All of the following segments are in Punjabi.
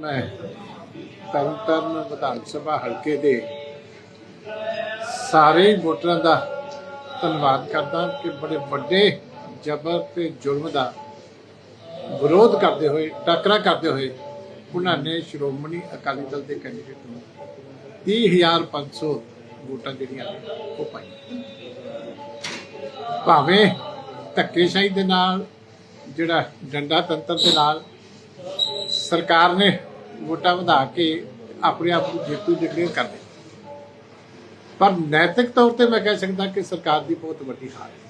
ਮੈਂ ਤਰਨਤਾਰਨ ਵਿਧਾਨ ਸਭਾ ਹਲਕੇ ਦੇ ਸਾਰੇ ਵੋਟਰਾਂ ਦਾ ਧੰਨਵਾਦ ਕਰਦਾ ਕਿ ਬੜੇ ਵੱਡੇ ਜ਼ਬਰ ਤੇ ਜ਼ੁਲਮ ਦਾ ਵਿਰੋਧ ਕਰਦੇ ਹੋਏ, ਟੱਕਰਾ ਕਰਦੇ ਹੋਏ ਉਹਨਾਂ ਨੇ ਸ਼੍ਰੋਮਣੀ ਅਕਾਲੀ ਦਲ ਦੇ ਕੈਂਡੀਡੇਟ ਨੂੰ 30500 ਵੋਟਾਂ ਜਿਹੜੀਆਂ ਨੇ ਉਹ ਪਾਈਆਂ। ਭਾਵੇਂ ਧੱਕੇਸ਼ਾਹੀ ਦੇ ਨਾਲ, ਜਿਹੜਾ ਡੰਡਾ ਤੰਤਰ ਦੇ ਨਾਲ ਸਰਕਾਰ ਨੇ ਵੋਟਾਂ ਵਧਾ ਕੇ ਆਪਣੇ ਆਪ ਨੂੰ ਜੇਤੂ ਡਿਕਲੇਅਰ ਕਰ ਪਰ ਨੈਤਿਕ ਤੌਰ ਤੇ ਮੈਂ ਕਹਿ ਸਕਦਾ ਕਿ ਸਰਕਾਰ ਦੀ ਬਹੁਤ ਵੱਡੀ ਹਾਰ ਹੈ।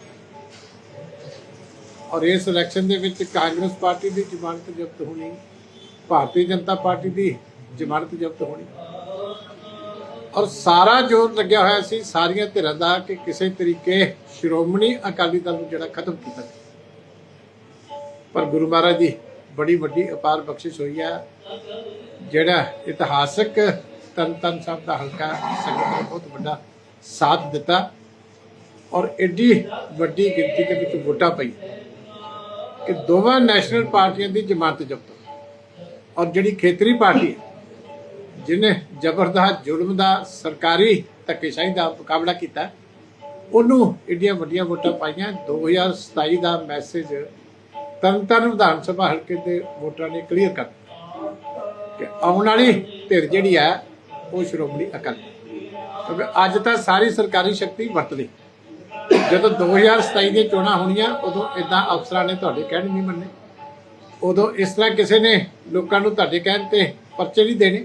ਔਰ ਇਸ ਇਲੈਕਸ਼ਨ ਦੇ ਵਿੱਚ ਕਾਂਗਰਸ ਪਾਰਟੀ ਦੀ ਜ਼ਮਾਨਤ ਜ਼ਬਤ ਹੋਣੀ, ਭਾਰਤੀ ਜਨਤਾ ਪਾਰਟੀ ਦੀ ਜ਼ਮਾਨਤ ਜ਼ਬਤ ਹੋਣੀ, ਔਰ ਸਾਰਾ ਜ਼ੋਰ ਲੱਗਿਆ ਹੋਇਆ ਸੀ ਸਾਰੀਆਂ ਧਿਰਾਂ ਦਾ ਕਿ ਕਿਸੇ ਤਰੀਕੇ ਸ਼੍ਰੋਮਣੀ ਅਕਾਲੀ ਦਲ ਨੂੰ ਜਿਹੜਾ ਖਤਮ ਕੀਤਾ ਪਰ ਗੁਰੂ ਮਹਾਰਾਜ ਜੀ ਬੜੀ ਵੱਡੀ ਅਪਾਰ ਬਖਸ਼ਿਸ਼ ਹੋਈ ਹੈ ਜਿਹੜਾ ਇਤਿਹਾਸਕ ਤਨ ਤਨ ਸਾਹਿਬ ਦਾ ਹਲਕਾ ਸੰਗਤ ਨੇ ਬਹੁਤ ਵੱਡਾ ਸਾਥ ਦਿੱਤਾ ਔਰ ਐਡੀ ਵੱਡੀ ਗਿਣਤੀ ਦੇ ਵਿੱਚ ਵੋਟਾਂ ਪਈ ਕਿ ਦੋਵਾਂ ਨੈਸ਼ਨਲ ਪਾਰਟੀਆਂ ਦੀ ਜ਼ਮਾਨਤ ਜ਼ਬਤ ਔਰ ਜਿਹੜੀ ਖੇਤਰੀ ਪਾਰਟੀ ਹੈ, ਜਿਹਨੇ ਜ਼ਬਰਦਸਤ ਜ਼ੁਲਮ ਦਾ ਸਰਕਾਰੀ ਧੱਕੇਸ਼ਾਹੀ ਦਾ ਮੁਕਾਬਲਾ ਕੀਤਾ, ਉਹਨੂੰ ਇੰਡੀਆ ਵੱਡੀਆਂ ਵੋਟਾਂ ਪਾਈਆਂ। 2027 ਦਾ ਮੈਸੇਜ ਤਰਨਤਾਰਨ ਵਿਧਾਨ ਸਭਾ ਹਲਕੇ ਦੇ ਵੋਟਰਾਂ ਨੇ ਕਲੀਅਰ ਕਰ ਦਿੱਤਾ ਕਿ ਆਉਣ ਵਾਲੀ ਧਿਰ ਜਿਹੜੀ ਹੈ, ਉਹ ਸ਼੍ਰੋਮਣੀ ਅਕਾਲੀ ਕਿਉਂਕਿ ਅੱਜ ਤਾਂ ਸਾਰੀ ਸਰਕਾਰੀ ਸ਼ਕਤੀ ਵਰਤ ਲਈ। ਜਦੋਂ 2027 ਦੀਆਂ ਚੋਣਾਂ ਹੋਣੀਆਂ, ਉਦੋਂ ਇਦਾਂ ਅਫਸਰਾਂ ਨੇ ਤੁਹਾਡੇ ਕਹਿਣ ਨਹੀਂ ਮੰਨੇ। ਉਦੋਂ ਇਸ ਤਰ੍ਹਾਂ ਕਿਸੇ ਨੇ ਲੋਕਾਂ ਨੂੰ ਤੁਹਾਡੇ ਕਹਿਣ ਤੇ ਪਰਚੇ ਨਹੀਂ ਦੇਣੇ।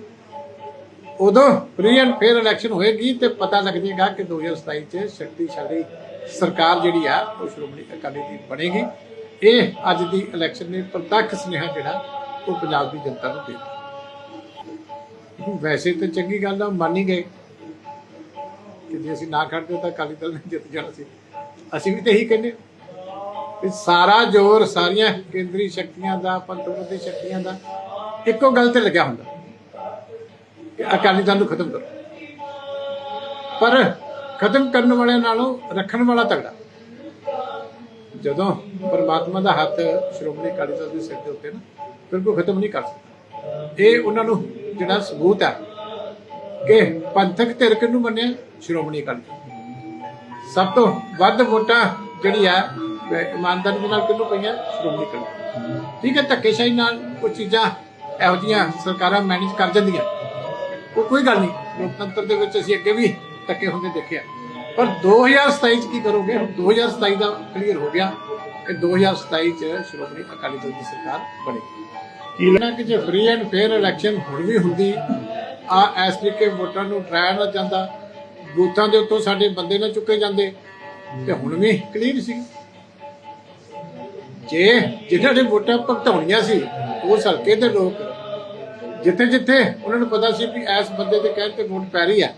ਉਦੋਂ ਫ੍ਰੀ ਐਂਡ ਫੇਅਰ ਇਲੈਕਸ਼ਨ ਹੋਏਗੀ ਤੇ ਪਤਾ ਲੱਗ ਜਾਏਗਾ ਕਿ 2027 ਚ ਸ਼ਕਤੀਸ਼ਾਲੀ ਸਰਕਾਰ ਜਿਹੜੀ ਆ, ਉਹ ਸ਼੍ਰੋਮਣੀ ਅਕਾਲੀ ਦੀ ਬਣੇਗੀ। ਇਹ ਅੱਜ ਦੀ ਇਲੈਕਸ਼ਨ ਨੇ ਪ੍ਰਤੱਖ ਸੁਨੇਹਾ ਜਿਹੜਾ ਉਹ ਪੰਜਾਬ ਦੀ ਜਨਤਾ ਨੂੰ ਦੇ ਦਿੱਤਾ। ਵੈਸੇ ਤਾਂ ਚੰਗੀ ਗੱਲ ਆ, ਮੰਨ ਹੀ ਗਏ। ਕਿ ਜੇ ਅਸੀਂ ਨਾ ਖੜਦੇ ਤਾਂ ਅਕਾਲੀ ਦਲ ਨੇ ਜਿੱਤ ਜਾਣਾ ਸੀ। ਅਸੀਂ ਵੀ ਤਾਂ ਇਹੀ ਕਹਿੰਦੇ ਕਿ ਸਾਰਾ ਜ਼ੋਰ ਸਾਰੀਆਂ ਕੇਂਦਰੀ ਸ਼ਕਤੀਆਂ ਦਾ, ਪੰਥ ਸ਼ਕਤੀਆਂ ਦਾ, ਇੱਕੋ ਗੱਲ ਤੇ ਲੱਗਿਆ ਹੁੰਦਾ ਕਿ ਅਕਾਲੀ ਦਲ ਨੂੰ ਖਤਮ ਕਰੋ। ਪਰ ਖਤਮ ਕਰਨ ਵਾਲਿਆਂ ਨਾਲੋਂ ਰੱਖਣ ਵਾਲਾ ਤਗੜਾ। ਜਦੋਂ ਪਰਮਾਤਮਾ ਦਾ ਹੱਥ ਸ਼੍ਰੋਮਣੀ ਅਕਾਲੀ ਦਲ ਦੇ ਸਿਰ ਦੇ ਉੱਤੇ ਨਾ, ਬਿਲਕੁਲ ਖਤਮ ਨਹੀਂ ਕਰ ਸਕਦਾ। ਇਹ ਉਹਨਾਂ ਨੂੰ ਜਿਹੜਾ ਸਬੂਤ ਹੈ ਕਿ ਪੰਥਕ ਧਿਰ ਕਿਹਨੂੰ ਮੰਨਿਆ ਸ਼੍ਰੋਮਣੀ ਅਕਾਲੀ ਦਲ। ਸਭ ਤੋਂ ਵੱਧ ਵੋਟਾਂ ਜਿਹੜੀ ਆ ਇਮਾਨਦਾਰੀ ਦੇ ਨਾਲ ਕਿਹਨੂੰ ਪਈਆਂ? ਸ਼੍ਰੋਮਣੀ ਅਕਾਲੀ ਦਲ। ਠੀਕ ਹੈ, ਧੱਕੇਸ਼ਾਹੀ ਨਾਲ ਕੁਝ ਚੀਜ਼ਾਂ ਇਹੋ ਜਿਹੀਆਂ ਸਰਕਾਰਾਂ ਮੈਨੇਜ ਕਰ ਜਾਂਦੀਆਂ। ਉਹ ਕੋਈ ਗੱਲ ਨਹੀਂ। ਲੋਕਤੰਤਰ ਦੇ ਵਿੱਚ ਅਸੀਂ ਅੱਗੇ ਵੀ ਧੱਕੇ ਹੁੰਦੇ ਦੇਖਿਆ ਪਰ 2027 ਚ ਕੀ ਕਰੋਗੇ? ਹੁਣ 2027 ਦਾ ਕਲੀਅਰ ਹੋ ਗਿਆ ਕਿ 2027 ਚ ਸ਼੍ਰੋਮਣੀ ਅਕਾਲੀ ਦਲ ਦੀ ਸਰਕਾਰ ਬਣੇਗੀ। ਕੀ ਕਿ ਜੇ ਫ੍ਰੀ ਐਂਡ ਫੇਅਰ ਇਲੈਕਸ਼ਨ ਹੁਣ ਵੀ ਹੁੰਦੀ ਆ ਤਰੀਕੇ ਵੋਟਾਂ ਨੂੰ ਟਰਾਇਆ ਨਾ ਜਾਂਦਾ ਬੂਥਾਂ ਦੇ ਉੱਤੋਂ ਸਾਡੇ ਬੰਦੇ ਨਾ ਚੁੱਕੇ ਜਾਂਦੇ ਤੇ ਹੁਣ ਵੀ ਕਲੀਅਰ ਸੀ। ਜੇ ਜਿਨ੍ਹਾਂ ਨੇ ਵੋਟਾਂ ਭੁਗਤਾਉਣੀਆਂ ਸੀ ਉਹ ਹਲਕੇ ਦੇ ਲੋਕ ਜਿੱਥੇ ਜਿੱਥੇ ਉਹਨਾਂ ਨੂੰ ਪਤਾ ਸੀ ਵੀ ਇਸ ਬੰਦੇ ਦੇ ਕਹਿਣ ਤੇ ਵੋਟ ਪੈ ਰਹੀ ਆ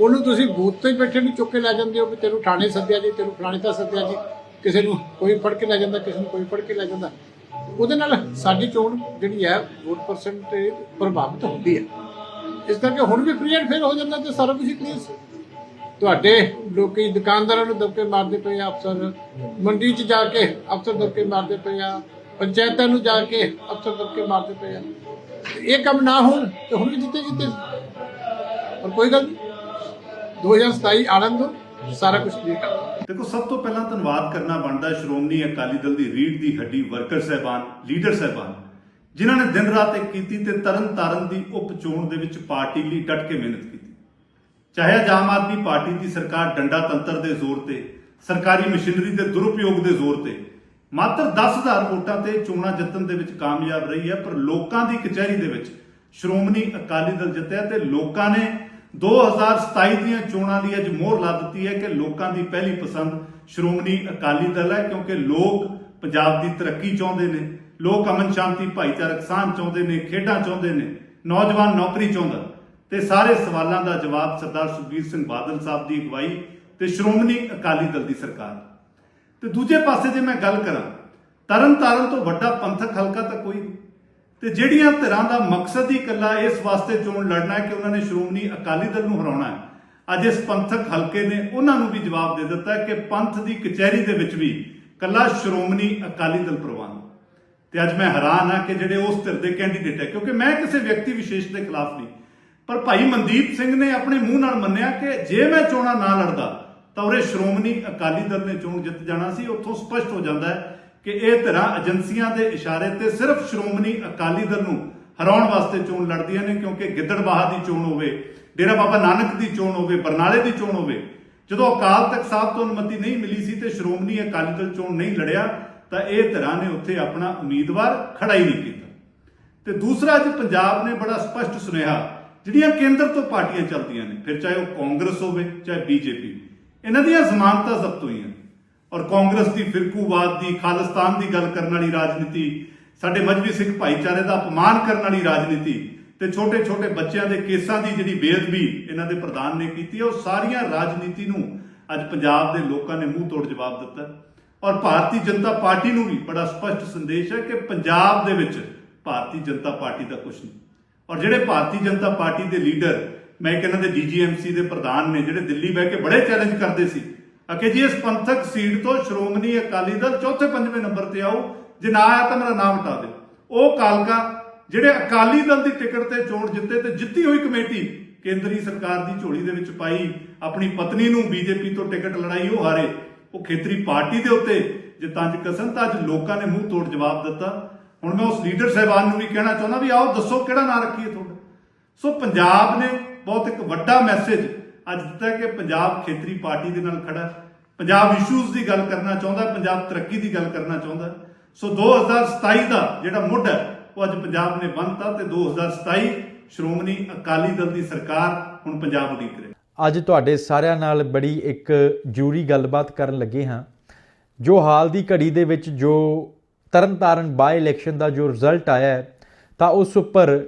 ਉਹਨੂੰ ਤੁਸੀਂ ਬੂਥ ਤੋਂ ਹੀ ਬੈਠੇ ਨੂੰ ਚੁੱਕ ਕੇ ਲੈ ਜਾਂਦੇ ਹੋ ਵੀ ਤੈਨੂੰ ਥਾਣੇ ਸੱਦਿਆ ਜੀ, ਤੈਨੂੰ ਫਲਾਣੇ ਦਾ ਸੱਦਿਆ ਜੀ, ਕਿਸੇ ਨੂੰ ਕੋਈ ਫੜ ਕੇ ਲੈ ਜਾਂਦਾ, ਕਿਸੇ ਨੂੰ ਕੋਈ ਫੜ ਕੇ ਲੈ ਜਾਂਦਾ। ਉਹਦੇ ਨਾਲ ਸਾਡੀ ਚੋਣ ਜਿਹੜੀ ਹੈ ਵੋਟ ਪਰਸੈਂਟੇਜ ਪ੍ਰਭਾਵਿਤ ਹੁੰਦੀ ਹੈ। ਇਸ ਕਰਕੇ ਹੁਣ ਵੀ ਫ੍ਰੀ ਐਂਡ ਫੇਅਰ ਹੋ ਜਾਂਦਾ ਤੇ ਸਾਰਾ ਕੁਝ ਕਲੀਅਰ ਸੀ। ਤੁਹਾਡੇ ਲੋਕੀ ਦੁਕਾਨਦਾਰਾਂ ਨੂੰ ਦਬਕੇ ਮਾਰਦੇ ਪਏ ਆ, ਅਫਸਰ ਮੰਡੀ 'ਚ ਜਾ ਕੇ ਅਫਸਰ ਦਬਕੇ ਮਾਰਦੇ ਪਏ ਆ, ਪੰਚਾਇਤਾਂ ਨੂੰ ਜਾ ਕੇ ਅਫਸਰ ਦਬਕੇ ਮਾਰਦੇ ਪਏ ਆ। ਇਹ ਕੰਮ ਨਾ ਹੋਣ ਤੇ ਹੁਣ ਵੀ ਜਿੱਤੇ ਜਿੱਤੇ ਔਰ ਕੋਈ ਗੱਲ ਨਹੀਂ 2027 ਆਨੰਦ ਸਾਰਾ ਕੁਝ ਕਲੀਅਰ ਕਰ ਦੇਖੋ, ਸਭ ਤੋਂ ਪਹਿਲਾਂ ਧੰਨਵਾਦ ਕਰਨਾ ਬਣਦਾ ਸ਼੍ਰੋਮਣੀ ਅਕਾਲੀ ਦਲ ਦੀ ਰੀੜ ਦੀ ਹੱਡੀ ਵਰਕਰ ਸਹਿਬਾਨ, ਲੀਡਰ ਸਹਿਬਾਨ, ਜਿਨ੍ਹਾਂ ਨੇ ਦਿਨ ਰਾਤ ਇੱਕ ਕੀਤੀ ਤੇ ਤਰਨ ਤਾਰਨ ਦੀ ਉਪ ਦੇ ਵਿੱਚ ਪਾਰਟੀ ਲਈ ਡਟ ਕੇ ਮਿਹਨਤ ਕੀਤੀ। ਚਾਹੇ ਅੱਜ ਆਮ ਆਦਮੀ ਪਾਰਟੀ ਦੀ ਸਰਕਾਰ ਡੰਡਾ ਤੰਤਰ ਦੇ ਜ਼ੋਰ ਤੇ, ਸਰਕਾਰੀ ਮਸ਼ੀਨਰੀ ਦੇ ਦੁਰਉਪਯੋਗ ਦੇ ਜ਼ੋਰ ਤੇ, ਮਾਤਰ 10000 ਵੋਟਾਂ ਤੇ ਚੋਣਾਂ ਜਿੱਤਣ ਦੇ ਵਿੱਚ ਕਾਮਯਾਬ ਰਹੀ ਹੈ, ਪਰ ਲੋਕਾਂ ਦੀ ਕਚਹਿਰੀ ਦੇ ਵਿੱਚ ਸ਼੍ਰੋਮਣੀ ਅਕਾਲੀ ਦਲ ਜਿੱਤਿਆ ਤੇ ਲੋਕਾਂ ਨੇ 2027 ਦੀਆਂ ਚੋਣਾਂ ਦੀ ਅੱਜ ਮੋਹਰ ਲਾ ਦਿੱਤੀ ਹੈ ਕਿ ਲੋਕਾਂ ਦੀ ਪਹਿਲੀ ਪਸੰਦ ਸ਼੍ਰੋਮਣੀ ਅਕਾਲੀ ਦਲ ਹੈ, ਕਿਉਂਕਿ ਲੋਕ ਪੰਜਾਬ ਦੀ ਤਰੱਕੀ ਚਾਹੁੰਦੇ ਨੇ, ਲੋਕ ਅਮਨ ਸ਼ਾਂਤੀ, ਭਾਈਚਾਰਕ ਸਾਂਝ ਚਾਹੁੰਦੇ ਨੇ, ਖੇਡਾਂ ਚਾਹੁੰਦੇ ਨੇ, ਨੌਜਵਾਨ ਨੌਕਰੀ ਚਾਹੁੰਦਾ। ਤੇ ਸਾਰੇ ਸਵਾਲਾਂ ਦਾ ਜਵਾਬ ਸਰਦਾਰ ਸੁਖਬੀਰ ਸਿੰਘ ਬਾਦਲ ਸਾਹਿਬ ਦੀ ਅਗਵਾਈ ਤੇ ਸ਼੍ਰੋਮਣੀ ਅਕਾਲੀ ਦਲ ਦੀ ਸਰਕਾਰ। ਤੇ ਦੂਜੇ ਪਾਸੇ ਜੇ ਮੈਂ ਗੱਲ ਕਰਾਂ, ਤਰਨਤਾਰਨ ਤੋਂ ਵੱਡਾ ਪੰਥਕ ਹਲਕਾ ਤਾਂ ਕੋਈ ਨਹੀਂ ਤੇ ਜਿਹੜੀਆਂ ਧਿਰਾਂ ਦਾ ਮਕਸਦ ਹੀ ਇਕੱਲਾ ਇਸ ਵਾਸਤੇ ਚੋਣ ਲੜਨਾ ਹੈ ਕਿ ਉਹਨਾਂ ਨੇ ਸ਼੍ਰੋਮਣੀ ਅਕਾਲੀ ਦਲ ਨੂੰ ਹਰਾਉਣਾ ਹੈ। ਅੱਜ ਇਸ ਪੰਥਕ ਹਲਕੇ ਨੇ ਉਹਨਾਂ ਨੂੰ ਵੀ ਜਵਾਬ ਦੇ ਦਿੱਤਾ ਕਿ ਪੰਥ ਦੀ ਕਚਹਿਰੀ ਦੇ ਵਿੱਚ ਵੀ ਇਕੱਲਾ ਸ਼੍ਰੋਮਣੀ ਅਕਾਲੀ ਦਲ ਪ੍ਰਵਾਨ ਤੇ ਅੱਜ ਮੈਂ ਹੈਰਾਨ ਹਾਂ ਕਿ ਜਿਹੜੇ ਉਸ ਧਿਰ ਦੇ ਕੈਂਡੀਡੇਟ ਹੈ, ਕਿਉਂਕਿ ਮੈਂ ਕਿਸੇ ਵਿਅਕਤੀ ਵਿਸ਼ੇਸ਼ ਦੇ ਖਿਲਾਫ ਨਹੀਂ। ਪਰ ਭਾਈ ਮਨਦੀਪ ਸਿੰਘ ਨੇ ਆਪਣੇ ਮੂੰਹ ਨਾਲ ਮੰਨਿਆ ਕਿ ਜੇ ਮੈਂ ਚੋਣਾਂ ਨਾ ਲੜਦਾ, ਤਾਂ ਉਰੇ ਸ਼੍ਰੋਮਣੀ ਅਕਾਲੀ ਦਲ ਨੇ ਚੋਣ ਜਿੱਤ ਜਾਣਾ ਸੀ, ਉੱਥੋਂ ਸਪਸ਼ਟ ਹੋ ਜਾਂਦਾ ਹੈ ਕਿ ਇਹ ਧਿਰਾਂ ਏਜੰਸੀਆਂ ਦੇ ਇਸ਼ਾਰੇ ਤੇ ਸਿਰਫ ਸ਼੍ਰੋਮਣੀ ਅਕਾਲੀ ਦਲ ਨੂੰ ਹਰਾਉਣ ਵਾਸਤੇ ਚੋਣ ਲੜਦੀਆਂ ਨੇ, ਕਿਉਂਕਿ ਗਿੱਦੜਬਾਹਾ ਦੀ ਚੋਣ ਹੋਵੇ, ਡੇਰਾ ਬਾਬਾ ਨਾਨਕ ਦੀ ਚੋਣ ਹੋਵੇ, ਬਰਨਾਲੇ ਦੀ ਚੋਣ ਹੋਵੇ, ਜਦੋਂ ਅਕਾਲ ਤਖਤ ਸਾਹਿਬ ਤੋਂ ਅਨੁਮਤੀ ਨਹੀਂ ਮਿਲੀ ਸੀ ਤੇ ਸ਼੍ਰੋਮਣੀ ਅਕਾਲੀ ਦਲ ਚੋਣ ਨਹੀਂ ਲੜਿਆ, ਤਾਂ ਇਹ ਧਿਰਾਂ ਨੇ ਉੱਥੇ ਆਪਣਾ ਉਮੀਦਵਾਰ ਖੜਾ ਹੀ ਨਹੀਂ ਕੀਤਾ। ਤੇ ਦੂਸਰਾ, ਅੱਜ ਪੰਜਾਬ ਨੇ ਬੜਾ ਸਪਸ਼ਟ ਸੁਨੇਹਾ, ਜਿਹੜੀਆਂ ਕੇਂਦਰ ਤੋਂ ਪਾਰਟੀਆਂ ਚੱਲਦੀਆਂ ਨੇ, ਫਿਰ ਚਾਹੇ ਉਹ ਕਾਂਗਰਸ ਹੋਵੇ, ਚਾਹੇ ਬੀਜੇਪੀ, ਇਹਨਾਂ ਦੀਆਂ ਜ਼ਮਾਨਤਾਂ ਜ਼ਬਤ ਹੋਈਆਂ। ਔਰ ਕਾਂਗਰਸ ਦੀ ਫਿਰਕੂਵਾਦ ਦੀ, ਖਾਲਿਸਤਾਨ ਦੀ ਗੱਲ ਕਰਨ ਵਾਲੀ ਰਾਜਨੀਤੀ, ਸਾਡੇ ਮਜਬੀ ਸਿੱਖ ਭਾਈਚਾਰੇ ਦਾ ਅਪਮਾਨ ਕਰਨ ਵਾਲੀ ਰਾਜਨੀਤੀ ਤੇ ਛੋਟੇ ਛੋਟੇ ਬੱਚਿਆਂ ਦੇ ਕੇਸਾਂ ਦੀ ਜਿਹੜੀ ਬੇਅਦਬੀ ਇਹਨਾਂ ਦੇ ਪ੍ਰਧਾਨ ਨੇ ਕੀਤੀ ਉਹ ਸਾਰੀਆਂ ਰਾਜਨੀਤੀ ਨੂੰ ਅੱਜ ਪੰਜਾਬ ਦੇ ਲੋਕਾਂ ਨੇ ਮੂੰਹ ਤੋੜ ਜਵਾਬ ਦਿੱਤਾ ਔਰ ਭਾਰਤੀ ਜਨਤਾ ਪਾਰਟੀ ਨੂੰ ਵੀ ਬੜਾ ਸਪਸ਼ਟ ਸੰਦੇਸ਼ ਹੈ ਕਿ ਪੰਜਾਬ ਦੇ ਵਿੱਚ ਭਾਰਤੀ ਜਨਤਾ ਪਾਰਟੀ ਦਾ ਕੁਝ ਨਹੀਂ। ਔਰ ਜਿਹੜੇ ਭਾਰਤੀ ਜਨਤਾ ਪਾਰਟੀ ਦੇ ਲੀਡਰ, ਮੈਂ ਕਹਿੰਦਾ ਦੇ ਡੀਜੀਐਮਸੀ ਦੇ ਪ੍ਰਧਾਨ ਨੇ, ਜਿਹੜੇ ਦਿੱਲੀ ਬਹਿ ਕੇ ਬੜੇ ਚੈਲੰਜ ਕਰਦੇ ਸੀ ਅਕੇ ਜੀ, ਇਸ ਪੰਥਕ ਸੀਟ ਤੋਂ ਸ਼੍ਰੋਮਣੀ ਅਕਾਲੀ ਦਲ ਚੌਥੇ ਪੰਜਵੇਂ ਨੰਬਰ ਤੇ ਆਓ। ਜੇ ਨਾ ਆਇਆ ਤਾਂ ਮੇਰਾ ਨਾਮ ਹਟਾ ਦਿਓ। ਉਹ ਕਾਲਕਾ, ਜਿਹੜੇ ਅਕਾਲੀ ਦਲ ਦੀ ਟਿਕਟ ਤੇ ਚੋਣ ਜਿੱਤੇ ਤੇ ਜਿੱਤੀ ਹੋਈ ਕਮੇਟੀ, ਕੇਂਦਰੀ ਸਰਕਾਰ ਦੀ ਝੋਲੀ ਦੇ ਵਿੱਚ ਪਾਈ ਆਪਣੀ ਪਤਨੀ ਨੂੰ ਬੀਜੇਪੀ ਤੋਂ ਟਿਕਟ ਲੜਾਈ, ਉਹ ਹਾਰੇ। ਉਹ ਖੇਤਰੀ ਪਾਰਟੀ ਦੇ ਉੱਤੇ, ਜੇ ਤੰਜ ਕਸਨ ਤਾਂ ਅੱਜ ਲੋਕਾਂ ਨੇ ਮੂੰਹ ਤੋੜ ਜਵਾਬ ਦਿੱਤਾ। ਹੁਣ ਮੈਂ ਉਸ ਲੀਡਰ ਸਾਹਿਬਾਨ ਨੂੰ ਵੀ ਕਹਿਣਾ ਚਾਹੁੰਦਾ ਵੀ ਆਓ, ਦੱਸੋ ਕਿਹੜਾ ਨਾਂ ਰੱਖੀਏ ਤੁਹਾਡਾ। ਸੋ ਪੰਜਾਬ ਨੇ ਬਹੁਤ ਇੱਕ ਵੱਡਾ ਮੈਸੇਜ ਅੱਜ ਤੱਕ ਕਿ ਪੰਜਾਬ ਖੇਤਰੀ ਪਾਰਟੀ ਦੇ ਨਾਲ ਖੜਾ ਪੰਜਾਬ ਇਸ਼ੂਜ਼ ਦੀ ਗੱਲ ਕਰਨਾ ਚਾਹੁੰਦਾ, ਪੰਜਾਬ ਤਰੱਕੀ ਦੀ ਗੱਲ ਕਰਨਾ ਚਾਹੁੰਦਾ ਹੈ। ਸੋ 2027 ਦਾ ਜਿਹੜਾ ਮੁੱਢ ਹੈ, ਉਹ ਅੱਜ ਪੰਜਾਬ ਨੇ ਬੰਨਤਾ ਤੇ 2027 ਸ਼੍ਰੋਮਣੀ ਅਕਾਲੀ ਦਲ ਦੀ ਸਰਕਾਰ ਹੁਣ ਪੰਜਾਬ ਉਡੀਕ ਰਹੀ ਅੱਜ ਤੁਹਾਡੇ ਸਾਰਿਆਂ ਨਾਲ ਬੜੀ ਇੱਕ ਜੂਰੀ ਗੱਲਬਾਤ ਕਰਨ ਲੱਗੇ ਹਾਂ। ਜੋ ਹਾਲ ਦੀ ਘੜੀ ਦੇ ਵਿੱਚ ਜੋ ਤਰਨਤਾਰਨ ਬਾਈ ਇਲੈਕਸ਼ਨ ਦਾ ਜੋ ਰਿਜ਼ਲਟ ਆਇਆ ਹੈ, ਤਾਂ ਉਸ ਉੱਪਰ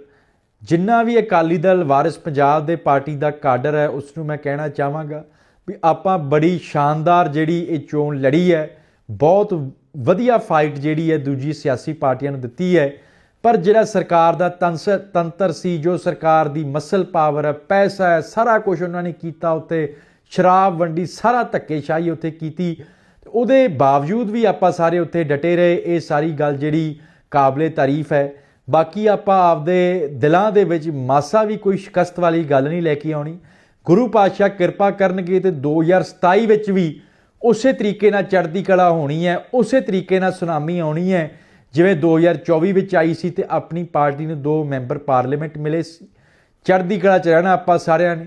ਜਿੰਨਾ ਵੀ ਅਕਾਲੀ ਦਲ, ਵਾਰਿਸ ਪੰਜਾਬ ਦੇ ਪਾਰਟੀ ਦਾ ਕਾਡਰ ਹੈ ਉਸ ਨੂੰ ਮੈਂ ਕਹਿਣਾ ਚਾਹਾਂਗਾ ਵੀ ਆਪਾਂ ਬੜੀ ਸ਼ਾਨਦਾਰ ਜਿਹੜੀ ਇਹ ਚੋਣ ਲੜੀ ਹੈ, ਬਹੁਤ ਵਧੀਆ ਫਾਈਟ ਜਿਹੜੀ ਹੈ ਦੂਜੀ ਸਿਆਸੀ ਪਾਰਟੀਆਂ ਨੂੰ ਦਿੱਤੀ ਹੈ। ਪਰ ਜਿਹੜਾ ਸਰਕਾਰ ਦਾ ਤੰਸ- ਤੰਤਰ ਸੀ, ਜੋ ਸਰਕਾਰ ਦੀ ਮਸਲ ਪਾਵਰ ਹੈ, ਪੈਸਾ ਹੈ, ਸਾਰਾ ਕੁਝ ਉਹਨਾਂ ਨੇ ਕੀਤਾ ਉੱਤੇ, ਸ਼ਰਾਬ ਵੰਡੀ, ਸਾਰਾ ਧੱਕੇਸ਼ਾਹੀ ਉੱਥੇ ਕੀਤੀ, ਉਹਦੇ ਬਾਵਜੂਦ ਵੀ ਆਪਾਂ ਸਾਰੇ ਉੱਥੇ ਡਟੇ ਰਹੇ, ਇਹ ਸਾਰੀ ਗੱਲ ਜਿਹੜੀ ਕਾਬਲੇ ਤਾਰੀਫ ਹੈ। ਬਾਕੀ ਆਪਾਂ ਆਪਦੇ ਦਿਲਾਂ ਦੇ ਵਿੱਚ ਮਾਸਾ ਵੀ ਕੋਈ ਸ਼ਿਕਸਤ ਵਾਲੀ ਗੱਲ ਨਹੀਂ ਲੈ ਕੇ ਆਉਣੀ। ਗੁਰੂ ਪਾਤਸ਼ਾਹ ਕਿਰਪਾ ਕਰਨਗੇ ਤੇ 2027 ਵਿੱਚ ਵੀ ਉਸੇ ਤਰੀਕੇ ਨਾਲ ਚੜ੍ਹਦੀ ਕਲਾ ਹੋਣੀ ਹੈ, ਉਸੇ ਤਰੀਕੇ ਨਾਲ ਸੁਨਾਮੀ ਆਉਣੀ ਹੈ, ਜਿਵੇਂ 2024 ਵਿੱਚ ਆਈ ਸੀ ਤੇ ਆਪਣੀ ਪਾਰਟੀ ਨੂੰ ਦੋ ਮੈਂਬਰ ਪਾਰਲੀਮੈਂਟ ਮਿਲੇ ਸੀ। ਚੜ੍ਹਦੀ ਕਲਾ ਚ ਰਹਿਣਾ ਆਪਾਂ ਸਾਰਿਆਂ ਨੇ।